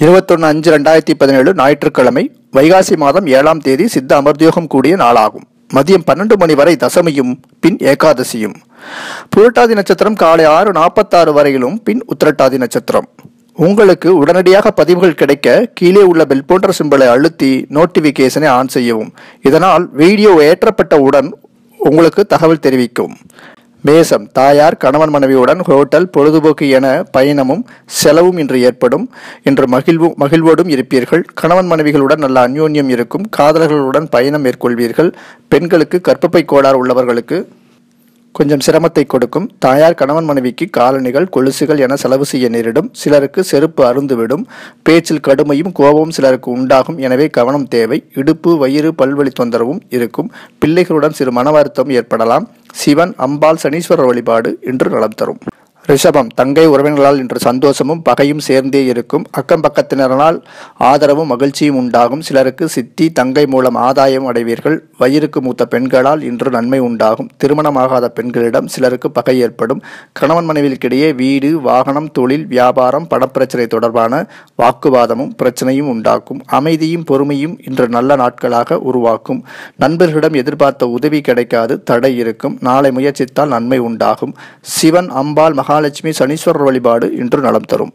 இருபத்தொன்று அஞ்சு ரெண்டாயிரத்தி பதினேழு ஞாயிற்றுக்கிழமை வைகாசி மாதம் ஏழாம் தேதி சித்த அமர்த்தியோகம் கூடிய நாளாகும். மதியம் பன்னெண்டு மணி வரை தசமியும் பின் ஏகாதசியும். புரட்டாதி நட்சத்திரம் காலை ஆறு நாற்பத்தாறு வரையிலும் பின் உத்திரட்டாதி நட்சத்திரம். உங்களுக்கு உடனடியாக பதிவுகள் கிடைக்க கீழே உள்ள பெல் போன்ற சிம்பலை அழுத்தி நோட்டிபிகேஷனை ஆன் செய்யவும். இதனால் வீடியோ ஏற்றப்பட்டவுடன் உங்களுக்கு தகவல் தெரிவிக்கும். மேசம் தாயார் கணவன் மனைவியுடன் ஹோட்டல் பொழுதுபோக்கு என பயணமும் செலவும் இன்று ஏற்படும். என்று மகிழ்வு மகிழ்வோடும் இருப்பீர்கள். கணவன் மனைவிகளுடன் நல்ல அந்யோன்யம் இருக்கும். காதலர்களுடன் பயணம் மேற்கொள்வீர்கள். பெண்களுக்கு கற்பப்பை கோளாறு உள்ளவர்களுக்கு கொஞ்சம் சிரமத்தை கொடுக்கும். தாயார் கணவன் மனைவிக்கு காலணிகள் கொலுசுகள் என செலவு செய்ய நேரிடும். சிலருக்கு செருப்பு அருந்துவிடும். பேச்சில் கடுமையும் கோபமும் சிலருக்கு உண்டாகும். எனவே கவனம் தேவை. இடுப்பு வயிறு பல்வழி தொந்தரவும் இருக்கும். பிள்ளைகளுடன் சிறு மன வருத்தம் ஏற்படலாம். சிவன் அம்பாள் சனீஸ்வரர் வழிபாடு இன்று நலம் தரும். ரிஷபம் தங்கை உறவினர்களால் இன்று சந்தோஷமும் பகையும் சேர்ந்தே இருக்கும். அக்கம் பக்கத்தினரால் ஆதரவும் மகிழ்ச்சியும் உண்டாகும். சிலருக்கு சித்தி தங்கை மூலம் ஆதாயம் அடைவீர்கள். வயிறுக்கு மூத்த பெண்களால் இன்று நன்மை உண்டாகும். திருமணமாகாத பெண்களிடம் சிலருக்கு பகை ஏற்படும். கணவன் மனைவிற்கிடையே வீடு வாகனம் தொழில் வியாபாரம் பணப்பிரச்சனை தொடர்பான வாக்குவாதமும் பிரச்சனையும் உண்டாக்கும். அமைதியும் பொறுமையும் இன்று நல்ல நாட்களாக உருவாக்கும். நண்பர்களிடம் எதிர்பார்த்த உதவி கிடைக்காது தடை இருக்கும். நாளை முயற்சித்தால் நன்மை உண்டாகும். சிவன் அம்பாள் மகாலட்சுமி சனீஸ்வரர் வழிபாடு இன்று நலம் தரும்.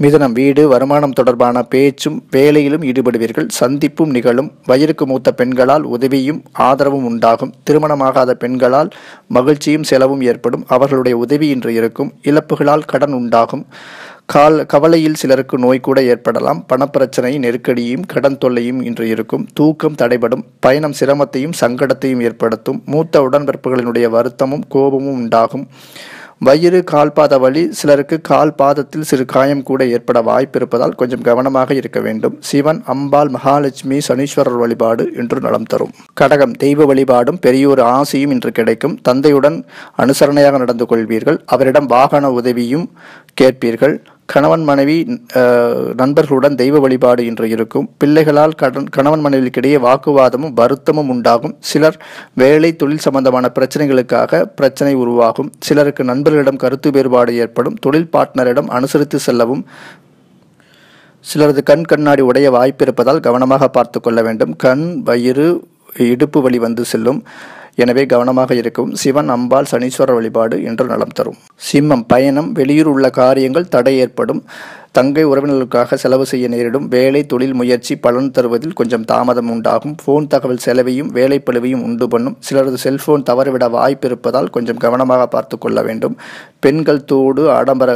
மிதனம் வீடு வருமானம் தொடர்பான பேச்சும் வேலையிலும் ஈடுபடுவீர்கள். சந்திப்பும் நிகழும். வயிறுக்கு மூத்த பெண்களால் உதவியும் ஆதரவும் உண்டாகும். திருமணமாகாத பெண்களால் மகிழ்ச்சியும் செலவும் ஏற்படும். அவர்களுடைய உதவி இன்று இருக்கும். இழப்புகளால் கடன் உண்டாகும். கால் கவலையில் சிலருக்கு நோய் கூட ஏற்படலாம். பணப்பிரச்சனை நெருக்கடியும் கடன் தொல்லையும் இன்று இருக்கும். தூக்கம் தடைபடும். பயணம் சிரமத்தையும் சங்கடத்தையும் ஏற்படுத்தும். மூத்த உடன்பிறப்புகளினுடைய வருத்தமும் கோபமும் உண்டாகும். வயிறு கால்பாத வலி சிலருக்கு கால் பாதத்தில் சிறு காயம் கூட ஏற்பட வாய்ப்பு இருப்பதால் கொஞ்சம் கவனமாக இருக்க வேண்டும். சிவன் அம்பாள் மகாலட்சுமி சனீஸ்வரர் வழிபாடு இன்று நலம் தரும். கடகம் தெய்வ வழிபாடும் பெரியோர் ஆசையும் இன்று கிடைக்கும். தந்தையுடன் அனுசரணையாக நடந்து கொள்வீர்கள். அவரிடம் வாகன உதவியும் கேட்பீர்கள். கணவன் மனைவி நண்பர்களுடன் தெய்வ வழிபாடு இன்று இருக்கும். பிள்ளைகளால் கடன் கணவன் மனைவிக்கிடையே வாக்குவாதமும் வருத்தமும் உண்டாகும். சிலர் வேலை தொழில் சம்பந்தமான பிரச்சனைகளுக்காக பிரச்சனை உருவாகும். சிலருக்கு நண்பர்களிடம் கருத்து வேறுபாடு ஏற்படும். தொழில் பார்ட்னரிடம் அனுசரித்து செல்லவும் சிலரது கண் கண்ணாடி உடைய வாய்ப்பு இருப்பதால் கவனமாக பார்த்து கொள்ள வேண்டும். கண் வயிறு இடுப்பு வழி வந்து செல்லும். எனவே கவனமாக இருக்கும் சிவன் அம்பாள் சனீஸ்வரர் வழிபாடு இன்று நலம் தரும். சிம்மம் பயணம் வெளியூர் உள்ள காரியங்கள் தடை ஏற்படும். தங்கை உறவினர்களுக்காக செலவு செய்ய நேரிடும். வேலை தொழில் முயற்சி பலன் தருவதில் கொஞ்சம் தாமதம் உண்டாகும். ஃபோன் தகவல் செலவையும் வேலைப்பழுவையும் உண்டு பண்ணும். சிலரது செல்போன் தவறுவிட வாய்ப்பு இருப்பதால் கொஞ்சம் கவனமாக பார்த்து கொள்ள வேண்டும். பெண்கள் தோடு ஆடம்பர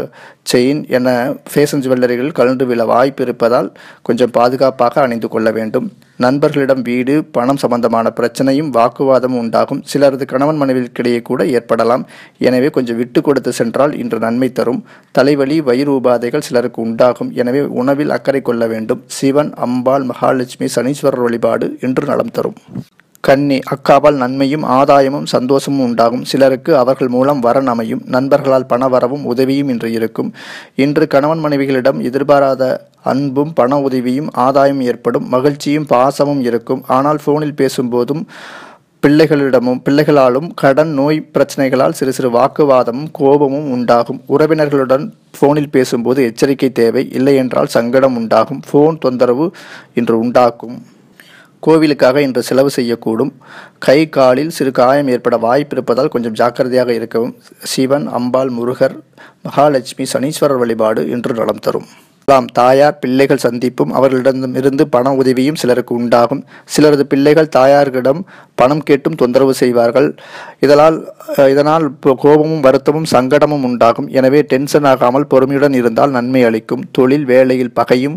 செயின் என ஃபேஷன் ஜுவல்லரிகள் கலந்து விழ வாய்ப்பு இருப்பதால் கொஞ்சம் பாதுகாப்பாக அணிந்து கொள்ள வேண்டும். நண்பர்களிடம் வீடு பணம் சம்பந்தமான பிரச்சனையும் வாக்குவாதமும் உண்டாகும். சிலரது கணவன் மனைவிக்கிடையே கூட ஏற்படலாம். எனவே கொஞ்சம் விட்டு கொடுத்து சென்றால் இன்று நன்மை தரும். தலைவலி வயிறு உபாதைகள் சிலருக்கு உண்டாகும். எனவே உணவில் அக்கறை கொள்ள வேண்டும். சிவன் அம்பாள் மகாலட்சுமி சனீஸ்வரர் வழிபாடு இன்று நலம் தரும். கன்னி அக்காவால் நன்மையும் ஆதாயமும் சந்தோஷமும் உண்டாகும். சிலருக்கு அவர்கள் மூலம் வரன் அமையும். நண்பர்களால் பணவரவும் உதவியும் இன்று இருக்கும். இன்று கணவன் மனைவிகளிடம் எதிர்பாராத அன்பும் பண உதவியும் ஆதாயம் ஏற்படும். மகிழ்ச்சியும் பாசமும் இருக்கும். ஆனால் ஃபோனில் பேசும்போதும் பிள்ளைகளிடமும் பிள்ளைகளாலும் கடன் நோய் பிரச்சனைகளால் சிறு சிறு வாக்குவாதமும் கோபமும் உண்டாகும். உறவினர்களுடன் ஃபோனில் பேசும்போது எச்சரிக்கை தேவை. இல்லை என்றால் சங்கடம் உண்டாகும். ஃபோன் தொந்தரவு இன்று உண்டாக்கும். கோவிலுக்காக இன்று செலவு செய்யக்கூடும். கை காலில் சிறு காயம் ஏற்பட வாய்ப்பு இருப்பதால் கொஞ்சம் ஜாக்கிரதையாக இருக்கவும். சிவன் அம்பாள் முருகர் மகாலட்சுமி சனீஸ்வரர் வழிபாடு இன்று நலம் தரும். தாம் தாயார் பிள்ளைகள் சந்திப்பும் அவர்களிடம் இருந்து பண உதவியும் சிலருக்கு உண்டாகும். சிலரது பிள்ளைகள் தாயார்களிடம் பணம் கேட்டும் தொந்தரவு செய்வார்கள். இதனால் இதனால் கோபமும் வருத்தமும் சங்கடமும் உண்டாகும். எனவே டென்ஷன் ஆகாமல் பொறுமையுடன் இருந்தால் நன்மை அளிக்கும். தொழில் வேலையில் பகையும்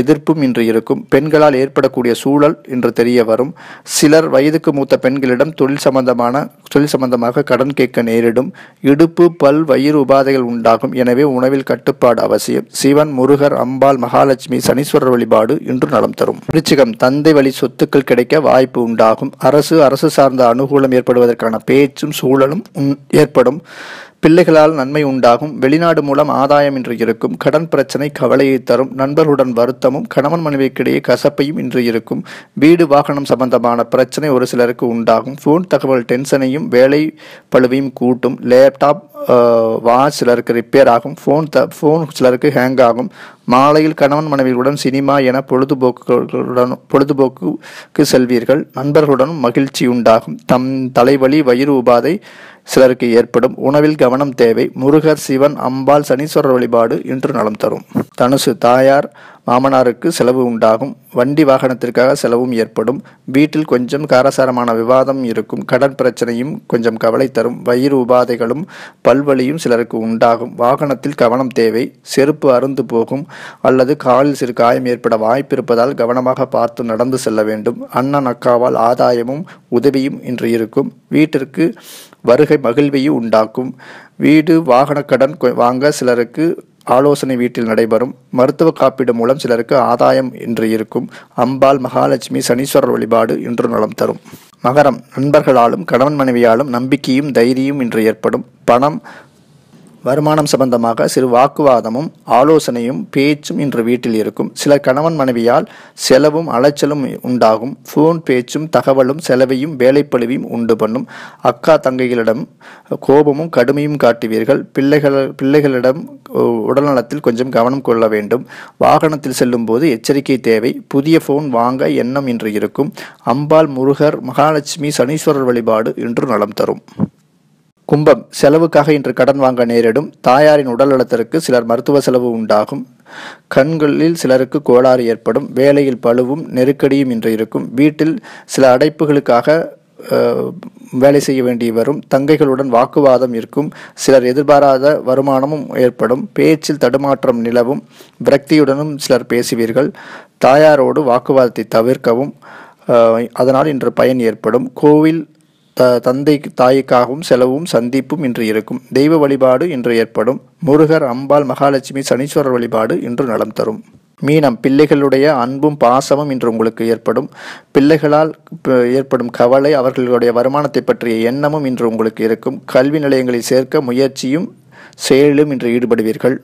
எதிர்ப்பும் இன்று இருக்கும். பெண்களால் ஏற்படக்கூடிய சூழல் இன்று தெரிய வரும். சிலர் வயதுக்கு மூத்த பெண்களிடம் தொழில் சம்பந்தமான தொழில் சம்பந்தமாக கடன் கேட்க நேரிடும். இடுப்பு பல் வயிறு உபாதைகள் உண்டாகும். எனவே உணவில் கட்டுப்பாடு அவசியம். சிவன் முருகன் முருகர் அம்பாள் மகாலட்சுமி சனீஸ்வரர் வழிபாடு இன்று நலம் தரும். விருச்சிகம் தந்தை வழி சொத்துக்கள் கிடைக்க வாய்ப்பு உண்டாகும். அரசு அரசு சார்ந்த அனுகூலம் ஏற்படுவதற்கான பேச்சும் சூழலும் ஏற்படும். பிள்ளைகளால் நன்மை உண்டாகும். வெளிநாடு மூலம் ஆதாயம் இன்று இருக்கும். கடன் பிரச்சனை கவலையை தரும். நண்பர்களுடன் வருத்தமும் கணவன் மனைவிக்கிடையே கசப்பையும் இன்று இருக்கும். வீடு வாகனம் சம்பந்தமான பிரச்சனை ஒரு சிலருக்கு உண்டாகும். ஃபோன் தகவல் டென்ஷனையும் வேலை பழுவையும் கூட்டும். லேப்டாப் வா சிலருக்கு ரிப்பேர் ஆகும். ஃபோன் த ஃபோன் சிலருக்கு ஹேங் ஆகும். மாலையில் கணவன் மனைவிகளுடன் சினிமா என பொழுதுபோக்குகளுடன் பொழுதுபோக்குக்கு செல்வீர்கள். நண்பர்களுடன் மகிழ்ச்சி உண்டாகும். தம் தலைவலி வயிறு உபாதை சிலருக்கு ஏற்படும். உணவில் கவனம் தேவை. முருகர் சிவன் அம்பாள் சனீஸ்வரர் வழிபாடு இன்று நலம் தரும். தனுசு தாயார் மாமனாருக்கு செலவு உண்டாகும். வண்டி வாகனத்திற்காக செலவும் ஏற்படும். வீட்டில் கொஞ்சம் காரசாரமான விவாதம் இருக்கும். கடன் பிரச்சனையும் கொஞ்சம் கவலை தரும். வயிறு உபாதைகளும் பல்வழியும் சிலருக்கு உண்டாகும். வாகனத்தில் கவனம் தேவை. செருப்பு அருந்து போகும். அல்லது காலில் சிறு காயம் ஏற்பட வாய்ப்பு இருப்பதால் கவனமாக பார்த்து நடந்து செல்ல வேண்டும். அண்ணன் அக்காவால் ஆதாயமும் உதவியும் இன்று இருக்கும். வீட்டிற்கு வருகை மகிழ்வையும் உண்டாக்கும். வீடு வாகன கடன் வாங்க சிலருக்கு ஆலோசனை வீட்டில் நடைபெறும். மருத்துவ காப்பீடு மூலம் சிலருக்கு ஆதாயம் இன்று இருக்கும். அம்பாள் மகாலட்சுமி சனீஸ்வரர் வழிபாடு இன்று நலம் தரும். மகரம் நண்பர்களாலும் கணவன் மனைவியாலும் நம்பிக்கையும் தைரியம் இன்று ஏற்படும். பணம் வருமானம் சம்பந்தமாக சிறு வாக்குவாதமும் ஆலோசனையும் பேச்சும் இன்று வீட்டில் இருக்கும். சில கணவன் மனைவியால் செலவும் அலைச்சலும் உண்டாகும். ஃபோன் பேச்சும் தகவலும் செலவையும் வேலைப்பழுவையும் உண்டு பண்ணும். அக்கா தங்கைகளிடம் கோபமும் கடுமையும் காட்டுவீர்கள். பிள்ளைகள் பிள்ளைகளிடம் உடல்நலத்தில் கொஞ்சம் கவனம் கொள்ள வேண்டும். வாகனத்தில் செல்லும் போது எச்சரிக்கை தேவை. புதிய ஃபோன் வாங்க எண்ணம் இன்று இருக்கும். அம்பாள் முருகர் மகாலட்சுமி சனீஸ்வரர் வழிபாடு இன்று நலம் தரும். கும்பம் செலவுக்காக இன்று கடன் வாங்க நேரிடும். தாயாரின் உடல் நலத்திற்கு சிலர் மருத்துவ செலவு உண்டாகும். கண்களில் சிலருக்கு கோளாறு ஏற்படும். வேலையில் பழுவும் நெருக்கடியும் இன்று இருக்கும். வீட்டில் சில அடைப்புகளுக்காக வேலை செய்ய வேண்டி வரும். தங்கைகளுடன் வாக்குவாதம் இருக்கும். சிலர் எதிர்பாராத வருமானமும் ஏற்படும். பேச்சில் தடுமாற்றம் நிலவும். விரக்தியுடனும் சிலர் பேசுவீர்கள். தாயாரோடு வாக்குவாதத்தை தவிர்க்கவும் அதனால் இன்று பயன் ஏற்படும். கோவில் த தந்தை தாய்க்காகவும் செலவும் சந்திப்பும் இன்று இருக்கும். தெய்வ வழிபாடு இன்று ஏற்படும். முருகர் அம்பாள் மகாலட்சுமி சனீஸ்வரர் வழிபாடு இன்று நலம் தரும். மீனம் பிள்ளைகளுடைய அன்பும் பாசமும் இன்று உங்களுக்கு ஏற்படும். பிள்ளைகளால் ஏற்படும் கவலை அவர்களுடைய வருமானத்தை பற்றிய எண்ணமும் இன்று உங்களுக்கு இருக்கும். கல்வி நிலையங்களில் சேர்க்க முயற்சியும் செயலிலும் இன்று ஈடுபடுவீர்கள்.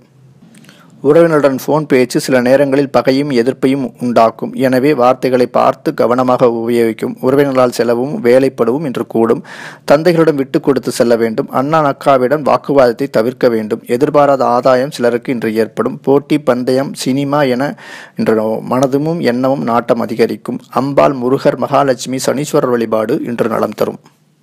உறவினருடன் ஃபோன் பேச்சு சில நேரங்களில் பகையும் எதிர்ப்பையும் உண்டாக்கும். எனவே வார்த்தைகளை பார்த்து கவனமாக உபயோகிக்கும். உறவினர்களால் செலவும் வேலைப்படவும் இன்று கூடும். தந்தைகளிடம் விட்டு கொடுத்து செல்ல வேண்டும். அண்ணா அக்காவிடம் வாக்குவாதத்தை தவிர்க்க வேண்டும். எதிர்பாராத ஆதாயம் சிலருக்கு இன்று ஏற்படும். போட்டி பந்தயம் சினிமா என இன்று மனதும் எண்ணமும் நாட்டம் அதிகரிக்கும். அம்பாள் முருகர் மகாலட்சுமி சனீஸ்வரர் வழிபாடு இன்று நலம் தரும்.